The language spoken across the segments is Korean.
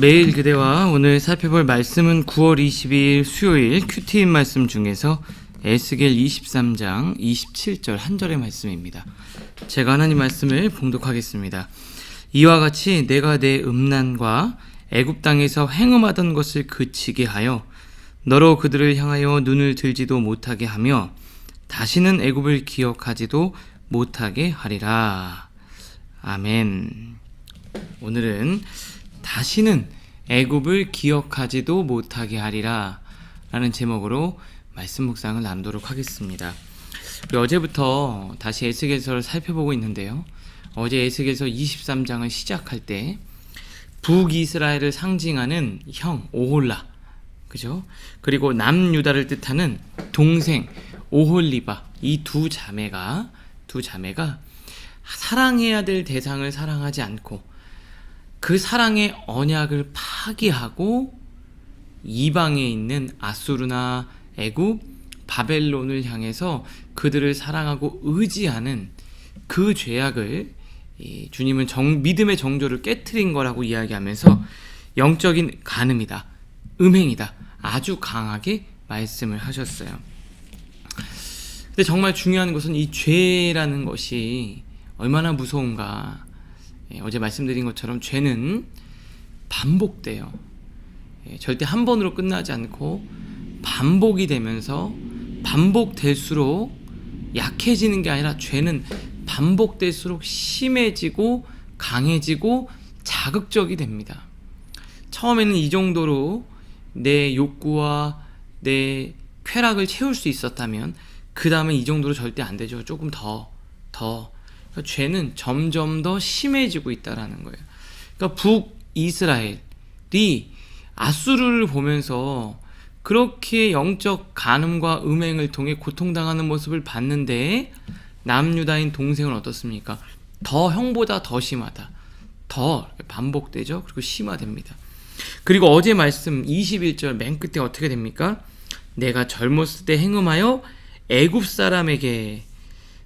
매일 그대와 오늘 살펴볼 말씀은 9월 22일 수요일 큐티인 말씀 중에서 에스겔 23장 27절 한 절의 말씀입니다. 제가 하나님 말씀을 봉독하겠습니다. 이와 같이 내가 내 음란과 애굽 땅에서 행음하던 것을 그치게 하여 너로 그들을 향하여 눈을 들지도 못하게 하며 다시는 애굽을 기억하지도 못하게 하리라. 아멘. 오늘은 다시는 애굽을 기억하지도 못하게 하리라 라는 제목으로 말씀 묵상을 나누도록 하겠습니다. 어제부터 다시 에스겔서를 살펴보고 있는데요. 어제 에스겔서 23장을 시작할 때 북이스라엘을 상징하는 형 오홀라 그죠? 그리고 남유다를 뜻하는 동생 오홀리바 이 두 자매가 두 자매가 사랑해야 될 대상을 사랑하지 않고 그 사랑의 언약을 파기하고 이방에 있는 아수르나 애굽 바벨론을 향해서 그들을 사랑하고 의지하는 그 죄악을 이 주님은 정, 믿음의 정조를 깨뜨린 거라고 이야기하면서 영적인 간음이다, 음행이다 아주 강하게 말씀을 하셨어요. 근데 정말 중요한 것은 이 죄라는 것이 얼마나 무서운가. 예, 어제 말씀드린 것처럼 죄는 반복돼요. 예, 절대 한 번으로 끝나지 않고 반복이 되면서 반복될수록 약해지는 게 아니라 죄는 반복될수록 심해지고 강해지고 자극적이 됩니다. 처음에는 이 정도로 내 욕구와 내 쾌락을 채울 수 있었다면 그 다음에 이 정도로 절대 안 되죠. 조금 더, 더. 그러니까 죄는 점점 더 심해지고 있다라는 거예요. 그러니까 북이스라엘이 아수르를 보면서 그렇게 영적 간음과 음행을 통해 고통당하는 모습을 봤는데 남유다인 동생은 어떻습니까? 더 형보다 더 심하다. 더 반복되죠. 그리고 심화됩니다. 그리고 어제 말씀 21절 맨 끝에 어떻게 됩니까? 내가 젊었을 때 행음하여 애굽 사람에게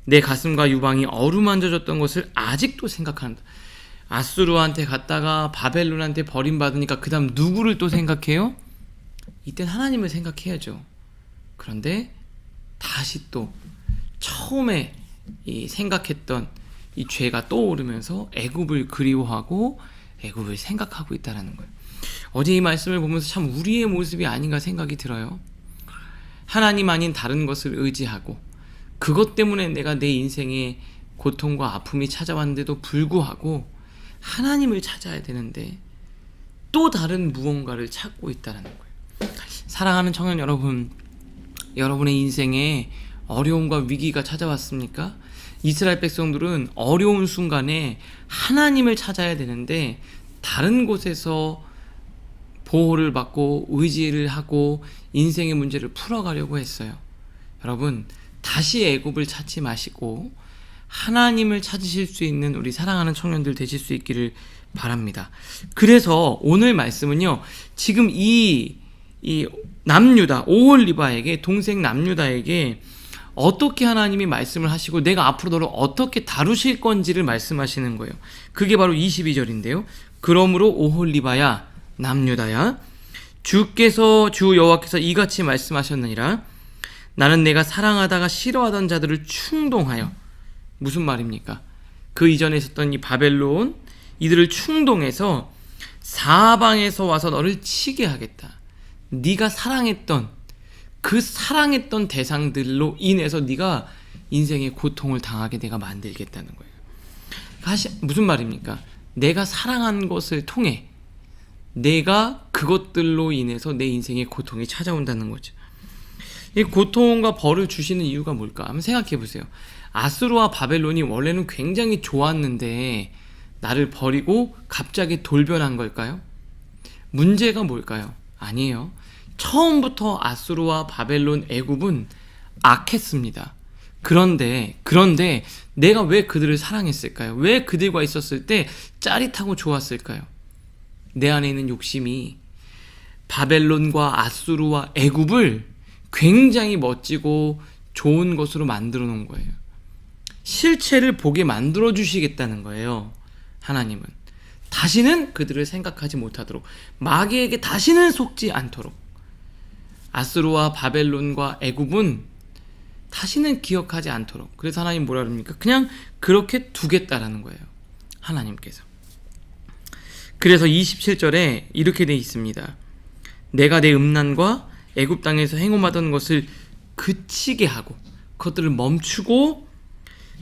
내 가슴과 유방이 어루만져졌던 것을 아직도 생각한다. 아수르한테 갔다가 바벨론한테 버림받으니까 그 다음 누구를 또 생각해요? 이땐 하나님을 생각해야죠. 그런데 다시 또 처음에 이 생각했던 이 죄가 떠오르면서 애굽을 그리워하고 애굽을 생각하고 있다라는 거예요. 어제 이 말씀을 보면서 참 우리의 모습이 아닌가 생각이 들어요. 하나님 아닌 다른 것을 의지하고 그것 때문에 내가 내 인생에 고통과 아픔이 찾아왔는데도 불구하고 하나님을 찾아야 되는데 또 다른 무언가를 찾고 있다는 거예요. 사랑하는 청년 여러분, 여러분의 인생에 어려움과 위기가 찾아왔습니까? 이스라엘 백성들은 어려운 순간에 하나님을 찾아야 되는데 다른 곳에서 보호를 받고 의지를 하고 인생의 문제를 풀어가려고 했어요. 여러분 다시 애굽을 찾지 마시고 하나님을 찾으실 수 있는 우리 사랑하는 청년들 되실 수 있기를 바랍니다. 그래서 오늘 말씀은요. 지금 이, 이 남유다 오홀리바에게 동생 남유다에게 어떻게 하나님이 말씀을 하시고 내가 앞으로 너를 어떻게 다루실 건지를 말씀하시는 거예요. 그게 바로 22절인데요. 그러므로 오홀리바야 남유다야 주께서 주 여호와께서 이같이 말씀하셨느니라 나는 내가 사랑하다가 싫어하던 자들을 충동하여 무슨 말입니까? 그 이전에 있었던 이 바벨론 이들을 충동해서 사방에서 와서 너를 치게 하겠다. 네가 사랑했던 그 사랑했던 대상들로 인해서 네가 인생의 고통을 당하게 내가 만들겠다는 거예요. 다시 무슨 말입니까? 내가 사랑한 것을 통해 내가 그것들로 인해서 내 인생의 고통이 찾아온다는 거죠. 이 고통과 벌을 주시는 이유가 뭘까? 한번 생각해 보세요. 아수르와 바벨론이 원래는 굉장히 좋았는데 나를 버리고 갑자기 돌변한 걸까요? 문제가 뭘까요? 아니에요. 처음부터 아수르와 바벨론 애굽은 악했습니다. 그런데 그런데 내가 왜 그들을 사랑했을까요? 왜 그들과 있었을 때 짜릿하고 좋았을까요? 내 안에 있는 욕심이 바벨론과 아수르와 애굽을 굉장히 멋지고 좋은 것으로 만들어 놓은 거예요. 실체를 보게 만들어 주시겠다는 거예요. 하나님은 다시는 그들을 생각하지 못하도록 마귀에게 다시는 속지 않도록 아스루와 바벨론과 애굽은 다시는 기억하지 않도록 그래서 하나님 뭐라 그럽니까? 그냥 그렇게 두겠다라는 거예요. 하나님께서. 그래서 27절에 이렇게 돼 있습니다. 내가 내 음란과 애굽 땅에서 행음하던 것을 그치게 하고 그것들을 멈추고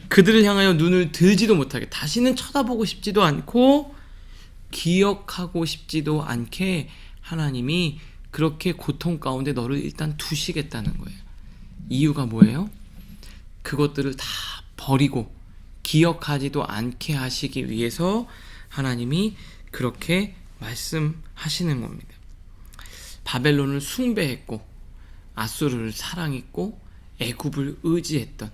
그들을 향하여 눈을 들지도 못하게 다시는 쳐다보고 싶지도 않고 기억하고 싶지도 않게 하나님이 그렇게 고통 가운데 너를 일단 두시겠다는 거예요. 이유가 뭐예요? 그것들을 다 버리고 기억하지도 않게 하시기 위해서 하나님이 그렇게 말씀하시는 겁니다. 바벨론을 숭배했고 아수르를 사랑했고 애굽을 의지했던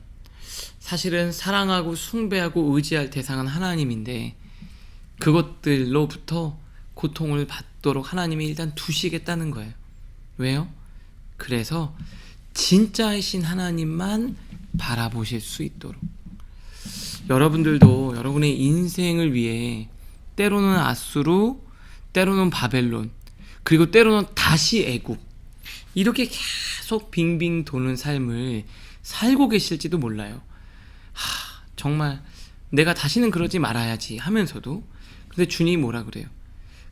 사실은 사랑하고 숭배하고 의지할 대상은 하나님인데 그것들로부터 고통을 받도록 하나님이 일단 두시겠다는 거예요. 왜요? 그래서 진짜이신 하나님만 바라보실 수 있도록 여러분들도 여러분의 인생을 위해 때로는 아수르, 때로는 바벨론, 그리고 때로는 다시 애굽 이렇게 계속 빙빙 도는 삶을 살고 계실지도 몰라요. 하, 정말 내가 다시는 그러지 말아야지 하면서도 근데 주님이 뭐라 그래요?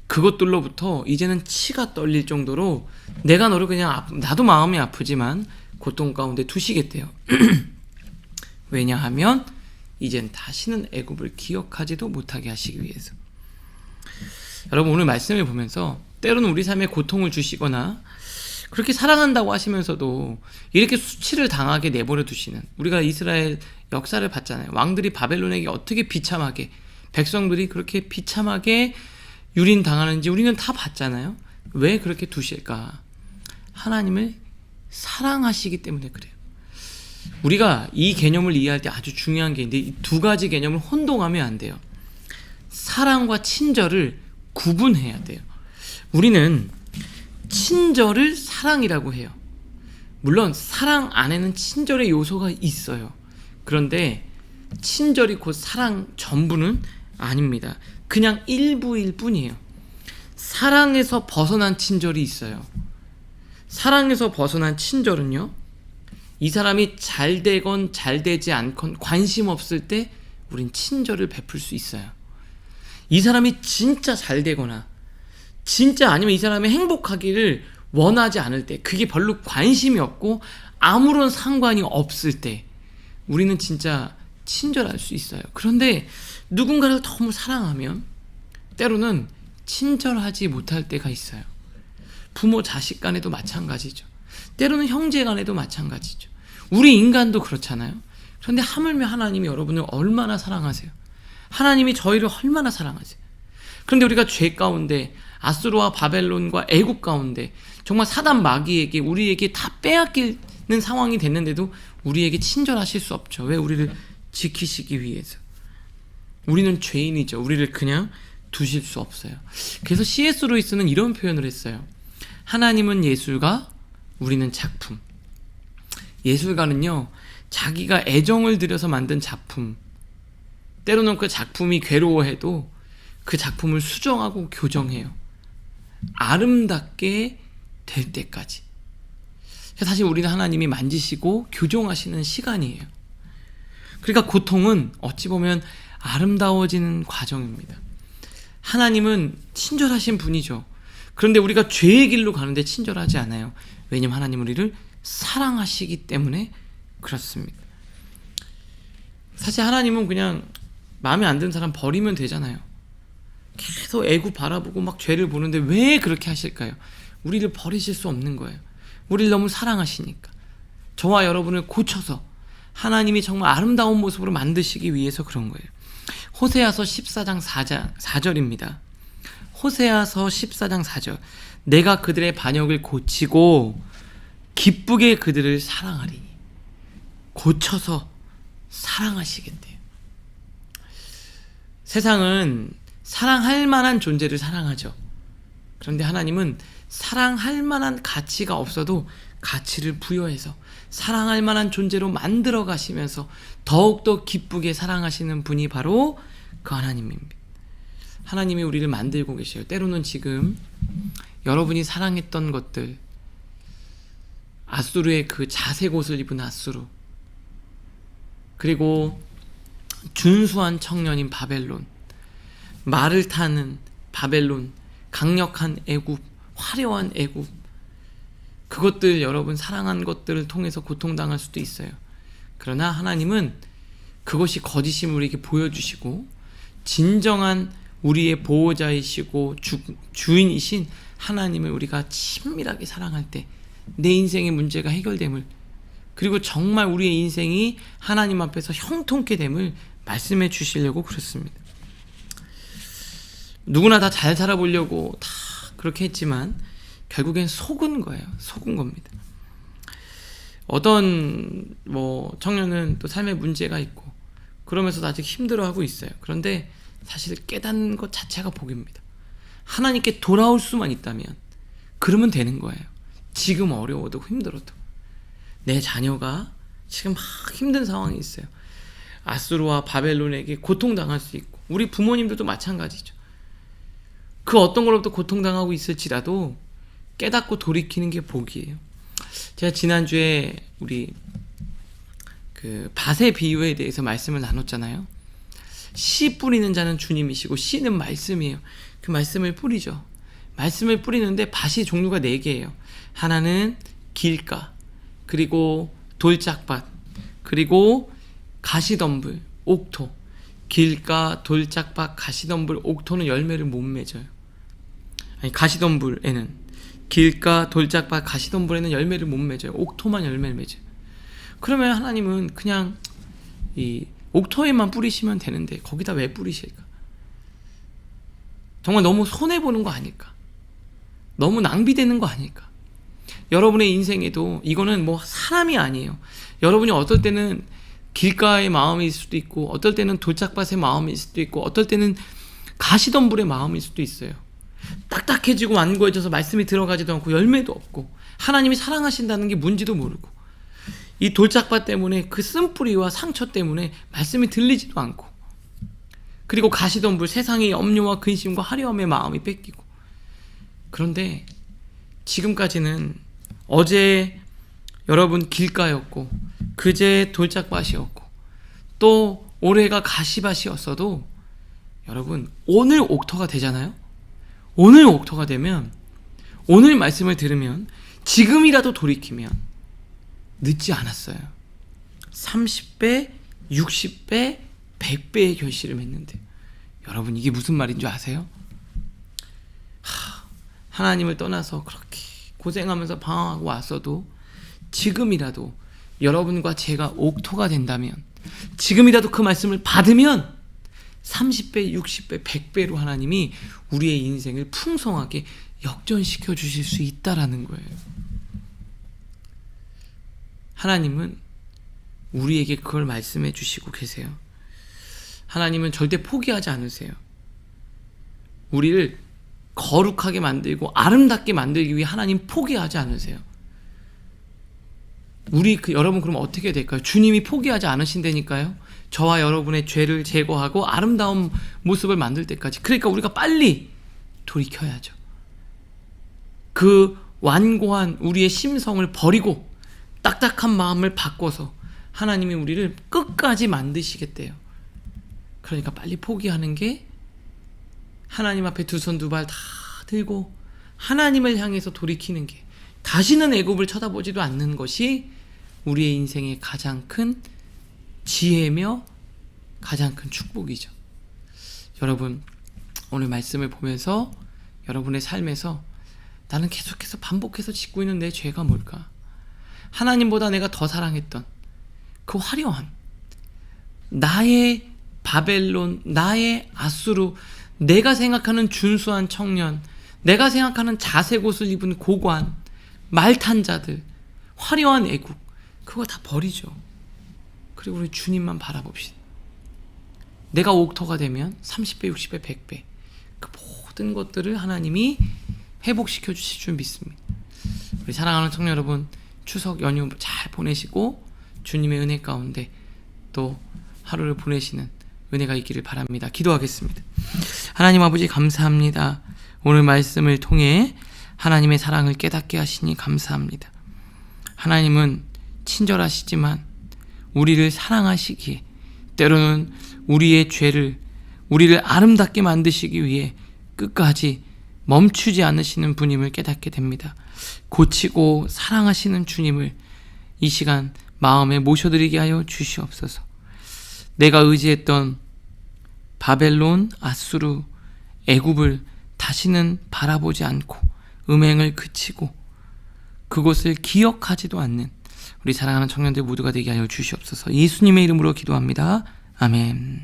그것들로부터 이제는 치가 떨릴 정도로 내가 너를 그냥 아프, 나도 마음이 아프지만 고통 가운데 두시겠대요. 왜냐하면 이젠 다시는 애굽을 기억하지도 못하게 하시기 위해서. 여러분 오늘 말씀을 보면서 때로는 우리 삶에 고통을 주시거나 그렇게 사랑한다고 하시면서도 이렇게 수치를 당하게 내버려 두시는 우리가 이스라엘 역사를 봤잖아요. 왕들이 바벨론에게 어떻게 비참하게 백성들이 그렇게 비참하게 유린 당하는지 우리는 다 봤잖아요. 왜 그렇게 두실까? 하나님을 사랑하시기 때문에 그래요. 우리가 이 개념을 이해할 때 아주 중요한 게 있는데 이 두 가지 개념을 혼동하면 안 돼요. 사랑과 친절을 구분해야 돼요. 우리는 친절을 사랑이라고 해요. 물론 사랑 안에는 친절의 요소가 있어요. 그런데 친절이 곧 사랑 전부는 아닙니다. 그냥 일부일 뿐이에요. 사랑에서 벗어난 친절이 있어요. 사랑에서 벗어난 친절은요. 이 사람이 잘 되건 잘 되지 않건 관심 없을 때 우린 친절을 베풀 수 있어요. 이 사람이 진짜 잘 되거나 진짜 아니면 이 사람이 행복하기를 원하지 않을 때 그게 별로 관심이 없고 아무런 상관이 없을 때 우리는 진짜 친절할 수 있어요. 그런데 누군가를 너무 사랑하면 때로는 친절하지 못할 때가 있어요. 부모 자식 간에도 마찬가지죠. 때로는 형제 간에도 마찬가지죠. 우리 인간도 그렇잖아요. 그런데 하물며 하나님이 여러분을 얼마나 사랑하세요? 하나님이 저희를 얼마나 사랑하세요? 그런데 우리가 죄 가운데 아수르와 바벨론과 애국 가운데 정말 사단 마귀에게 우리에게 다 빼앗기는 상황이 됐는데도 우리에게 친절하실 수 없죠. 왜 우리를 지키시기 위해서. 우리는 죄인이죠. 우리를 그냥 두실 수 없어요. 그래서 C.S. 루이스는 이런 표현을 했어요. 하나님은 예술가, 우리는 작품. 예술가는요, 자기가 애정을 들여서 만든 작품, 때로는 그 작품이 괴로워해도 그 작품을 수정하고 교정해요. 아름답게 될 때까지. 사실 우리는 하나님이 만지시고 교정하시는 시간이에요. 그러니까 고통은 어찌 보면 아름다워지는 과정입니다. 하나님은 친절하신 분이죠. 그런데 우리가 죄의 길로 가는데 친절하지 않아요. 왜냐면 하나님 우리를 사랑하시기 때문에 그렇습니다. 사실 하나님은 그냥 마음에 안 드는 사람 버리면 되잖아요. 계속 애구 바라보고 막 죄를 보는데 왜 그렇게 하실까요? 우리를 버리실 수 없는 거예요. 우리를 너무 사랑하시니까. 저와 여러분을 고쳐서 하나님이 정말 아름다운 모습으로 만드시기 위해서 그런 거예요. 호세아서 14장 4장, 4절입니다. 호세아서 14장 4절. 내가 그들의 반역을 고치고 기쁘게 그들을 사랑하리니. 고쳐서 사랑하시겠대요. 세상은 사랑할 만한 존재를 사랑하죠. 그런데 하나님은 사랑할 만한 가치가 없어도 가치를 부여해서 사랑할 만한 존재로 만들어 가시면서 더욱더 기쁘게 사랑하시는 분이 바로 그 하나님입니다. 하나님이 우리를 만들고 계셔요. 때로는 지금 여러분이 사랑했던 것들, 아수르의 그 자색 옷을 입은 아수르, 그리고 준수한 청년인 바벨론, 말을 타는 바벨론, 강력한 애굽, 화려한 애굽, 그것들 여러분 사랑한 것들을 통해서 고통당할 수도 있어요. 그러나 하나님은 그것이 거짓임을 우리에게 보여주시고 진정한 우리의 보호자이시고 주, 주인이신 하나님을 우리가 친밀하게 사랑할 때 내 인생의 문제가 해결됨을 그리고 정말 우리의 인생이 하나님 앞에서 형통케 됨을 말씀해 주시려고 그렇습니다. 누구나 다 잘 살아보려고 다 그렇게 했지만 결국엔 속은 거예요. 속은 겁니다. 어떤 뭐 청년은 또 삶의 문제가 있고 그러면서도 아직 힘들어하고 있어요. 그런데 사실 깨닫는 것 자체가 복입니다. 하나님께 돌아올 수만 있다면 그러면 되는 거예요. 지금 어려워도 힘들어도 내 자녀가 지금 막 힘든 상황이 있어요. 아수르와 바벨론에게 고통당할 수 있고 우리 부모님들도 마찬가지죠. 그 어떤 걸로부터 고통당하고 있을지라도 깨닫고 돌이키는 게 복이에요. 제가 지난주에 우리 그 밭의 비유에 대해서 말씀을 나눴잖아요. 씨 뿌리는 자는 주님이시고 씨는 말씀이에요. 그 말씀을 뿌리죠. 말씀을 뿌리는데 밭이 종류가 네 개예요. 하나는 길가, 그리고 돌짝밭, 그리고 가시덤불, 옥토. 길가, 돌짝밭, 가시덤불, 옥토는 열매를 못 맺어요. 아니 가시덤불에는 길가, 돌짝밭, 가시덤불에는 열매를 못 맺어요. 옥토만 열매를 맺어요. 그러면 하나님은 그냥 이 옥토에만 뿌리시면 되는데 거기다 왜 뿌리실까? 정말 너무 손해 보는 거 아닐까? 너무 낭비되는 거 아닐까? 여러분의 인생에도 이거는 뭐 사람이 아니에요. 여러분이 어떨 때는 길가의 마음일 수도 있고, 어떨 때는 돌짝밭의 마음일 수도 있고, 어떨 때는 가시덤불의 마음일 수도 있어요. 딱딱해지고 완고해져서 말씀이 들어가지도 않고 열매도 없고 하나님이 사랑하신다는 게 뭔지도 모르고 이 돌짝밭 때문에 그 쓴뿌리와 상처 때문에 말씀이 들리지도 않고 그리고 가시덤불 세상의 염려와 근심과 화려함의 마음이 뺏기고 그런데 지금까지는 어제 여러분 길가였고 그제 돌짝밭이었고 또 올해가 가시밭이었어도 여러분 오늘 옥토가 되잖아요. 오늘 옥토가 되면 오늘 말씀을 들으면 지금이라도 돌이키면 늦지 않았어요. 30배, 60배, 100배의 결실을 맺는데 여러분 이게 무슨 말인 줄 아세요? 하, 하나님을 떠나서 그렇게 고생하면서 방황하고 왔어도 지금이라도 여러분과 제가 옥토가 된다면 지금이라도 그 말씀을 받으면 30배, 60배, 100배로 하나님이 우리의 인생을 풍성하게 역전시켜 주실 수 있다라는 거예요. 하나님은 우리에게 그걸 말씀해 주시고 계세요. 하나님은 절대 포기하지 않으세요. 우리를 거룩하게 만들고 아름답게 만들기 위해 하나님 포기하지 않으세요. 우리 그 여러분 그럼 어떻게 될까요? 주님이 포기하지 않으신다니까요. 저와 여러분의 죄를 제거하고 아름다운 모습을 만들 때까지. 그러니까 우리가 빨리 돌이켜야죠. 그 완고한 우리의 심성을 버리고 딱딱한 마음을 바꿔서 하나님이 우리를 끝까지 만드시겠대요. 그러니까 빨리 포기하는 게 하나님 앞에 두 손 두 발 다 들고 하나님을 향해서 돌이키는 게 다시는 애굽을 쳐다보지도 않는 것이 우리의 인생의 가장 큰 지혜며 가장 큰 축복이죠. 여러분, 오늘 말씀을 보면서 여러분의 삶에서 나는 계속해서 반복해서 짓고 있는 내 죄가 뭘까? 하나님보다 내가 더 사랑했던 그 화려한 나의 바벨론, 나의 아수르, 내가 생각하는 준수한 청년, 내가 생각하는 자색 옷을 입은 고관, 말탄 자들, 화려한 애국, 그거 다 버리죠. 그리고 우리 주님만 바라봅시다. 내가 옥토가 되면 30배, 60배, 100배 그 모든 것들을 하나님이 회복시켜 주실 줄 믿습니다. 우리 사랑하는 청년 여러분 추석 연휴 잘 보내시고 주님의 은혜 가운데 또 하루를 보내시는 은혜가 있기를 바랍니다. 기도하겠습니다. 하나님 아버지 감사합니다. 오늘 말씀을 통해 하나님의 사랑을 깨닫게 하시니 감사합니다. 하나님은 친절하시지만 우리를 사랑하시기에 때로는 우리의 죄를 우리를 아름답게 만드시기 위해 끝까지 멈추지 않으시는 분임을 깨닫게 됩니다. 고치고 사랑하시는 주님을 이 시간 마음에 모셔드리게 하여 주시옵소서. 내가 의지했던 바벨론, 아수르, 애굽을 다시는 바라보지 않고 음행을 그치고 그곳을 기억하지도 않는 우리 사랑하는 청년들 모두가 되게 하여 주시옵소서. 예수님의 이름으로 기도합니다. 아멘.